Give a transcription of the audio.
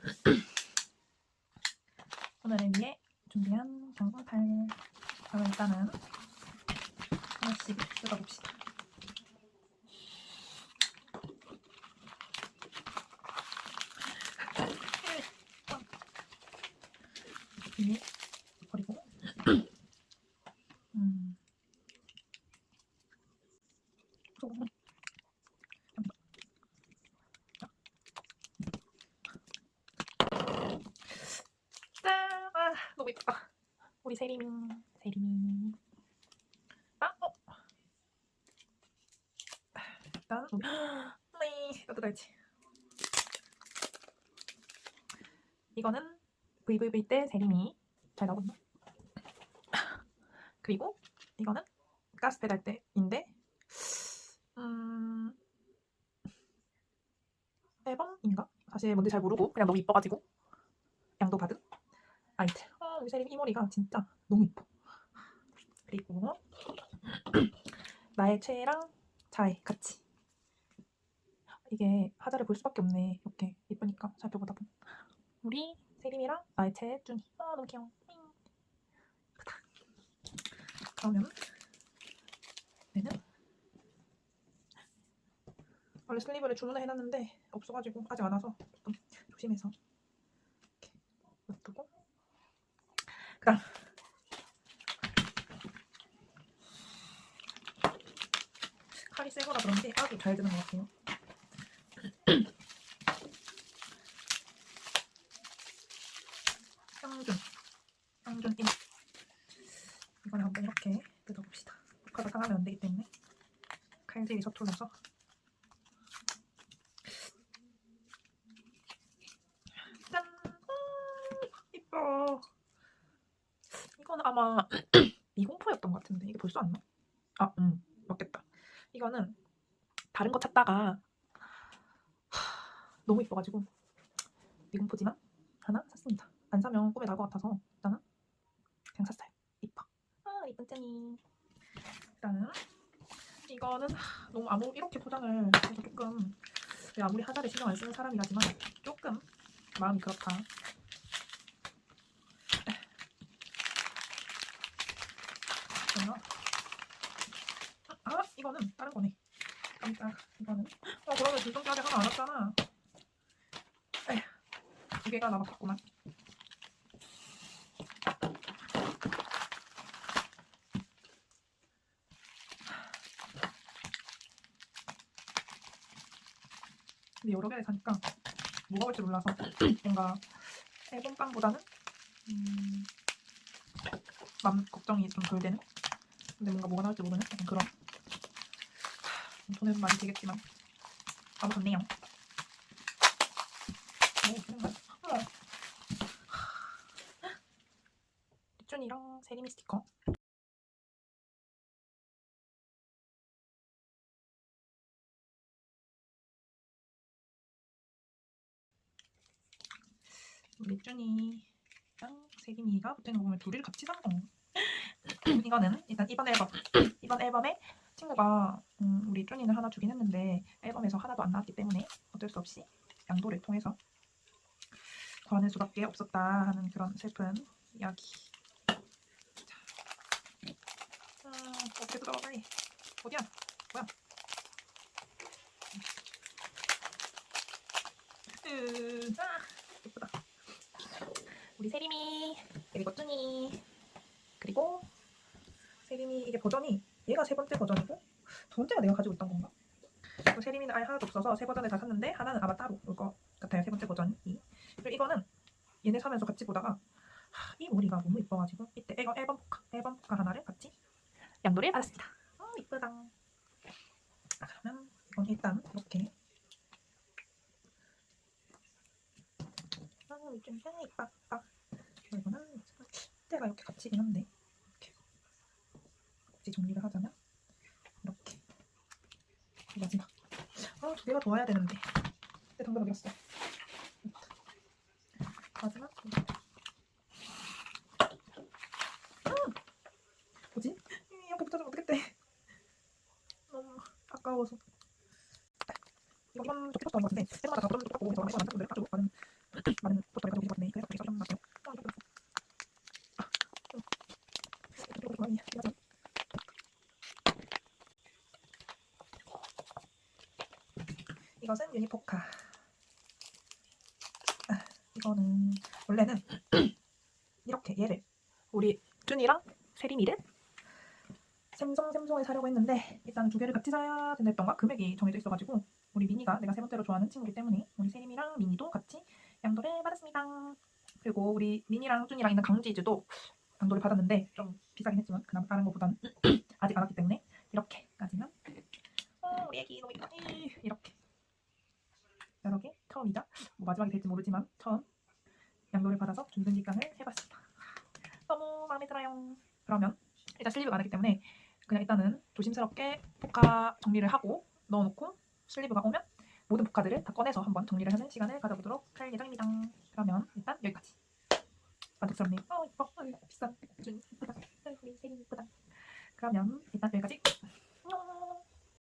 오늘을 위해 준비한 경상팔 그럼 일단은 하나씩 뜯어봅시다. 위에 버리고 음. 소금. 짠! 예쁘다. 우리 세림이, 세림이. 아, 어. 일단 우리 네, 뜯어야지. 이거는 VVV 때 세림이 잘 나오거든요. 그리고 이거는 가스 배달 때인데, 음, 앨범인가? 사실 뭔지 잘 모르고 그냥 너무 이뻐가지고 세림 이 머리가 진짜 너무 이뻐. 그리고 나의 최애랑 자애 같이. 이게 화자를 볼 수밖에 없네. 이렇게 예쁘니까 살펴보다 보면. 우리 세림이랑 나의 최애 준이. 아 너무 귀여워. 그러면 얘는 원래 슬리브를 주문을 해놨는데 없어가지고 아직 안 와서 조금 조심해서 이렇게 놔두고 그다음 칼이 새 거라 그런지 아주 잘 드는 것 같아요. 향준 향준 1 이번에 한번 이렇게 뜯어봅시다. 녹화가 상하면 안 되기 때문에 칼질이 서툴러서 짠! 음, 이뻐. 아마 미공포였던 것 같은데 이게 벌써 안 나? 아, 음, 맞겠다. 이거는 다른 거 찾다가 하, 너무 이뻐가지고 미공포지만 하나 샀습니다. 안 사면 꿈에 나올 것 같아서 일단은 그냥 샀어요. 이뻐. 아, 이쁜 짠이. 일단은 이거는 하, 너무 아무 이렇게 포장을 해서 조금 아무리 하자를 신경 안 쓰는 사람이라지만 조금 마음이 그렇다. 그러면 아 이거는 다른 거네. 깜짝 이거는 어 그러면 둘중짜리 하나 안 왔잖아. 에휴 두 개가 남았겠구만. 근데 여러 개를 사니까 뭐가 올지 몰라서 뭔가 앨범 빵보다는 음, 맘 걱정이 좀 덜 되는? 근데 뭔가 뭐가 나올지 모르는? 그런. 하, 돈은 많이 들겠지만 너무 좋네요. 리준이랑 세리미 스티커. 리준이랑 세림이가 붙어있는 거 보면 둘이를 같이 산 거. 이거는 일단 이번 앨범 이번 앨범에 친구가 음, 우리 쭈니는 하나 주긴 했는데 앨범에서 하나도 안 나왔기 때문에 어쩔 수 없이 양도를 통해서 구하는 수밖에 없었다 하는 그런 슬픈 이야기. 자, 음, 어떻게 뜯어봐 빨리. 어디야? 뭐야? 으, 아, 예쁘다. 우리 세림이 그리고 쭈니 그리고 세림이 이게 버전이 얘가 세 번째 버전이고 두 번째가 내가 가지고 있던 건가? 그리고 세림이는 아예 하나도 없어서 세 버전을 다 샀는데 하나는 아마 따로 올 것 같아요. 세 번째 버전이. 그리고 이거는 얘네 사면서 같이 보다가 하, 이 머리가 너무 이뻐가지고 이때 이거 앨범 포카 앨범 포카 하나를 같이 양도를 받았습니다. 어 이쁘다. 아, 그러면 이건 일단 이렇게. 아 요즘 아 이뻐 이뻐 이거는 때가 이렇게 갇히긴 한데 이렇게. 굳이 정리를 하자면 마지막. 아 두 개가 더 와야 되는데. 내 당근 어디 갔어. 마지막. 아! 뭐지? 이렇게 붙여주면 어떡했대. 너무 아까워서. 이건 좋게 썼던 것 같은데. 때마다 다 붙여주면 똑같고 저는 안 아주 많은 많은 이것은 유니포카. 아, 이거는 원래는 이렇게 얘를 우리 준이랑 세림이를 샘송 샘송을 사려고 했는데 일단 두 개를 같이 사야 된다던가 금액이 정해져 있어가지고 우리 미니가 내가 세 번째로 좋아하는 친구이기 때문에 우리 세림이랑 미니도 같이 양도를 받았습니다. 그리고 우리 미니랑 준이랑 있는 강지즈도 양도를 받았는데 좀 비싸긴 했지만 그나마 다른 것보다는 아직 안 왔기 때문에 이렇게까지는 어, 우리 애기 너무 이쁘니 이렇게 여러 개 처음이자 뭐 마지막이 될지 모르지만 처음 양도를 받아서 준등 기간을 해봤습니다. 너무 마음에 들어요. 그러면 일단 슬리브가 안 하기 때문에 그냥 일단은 조심스럽게 포카 정리를 하고 넣어놓고 슬리브가 오면 모든 포카들을 다 꺼내서 한번 정리를 하는 시간을 가져보도록 할 예정입니다.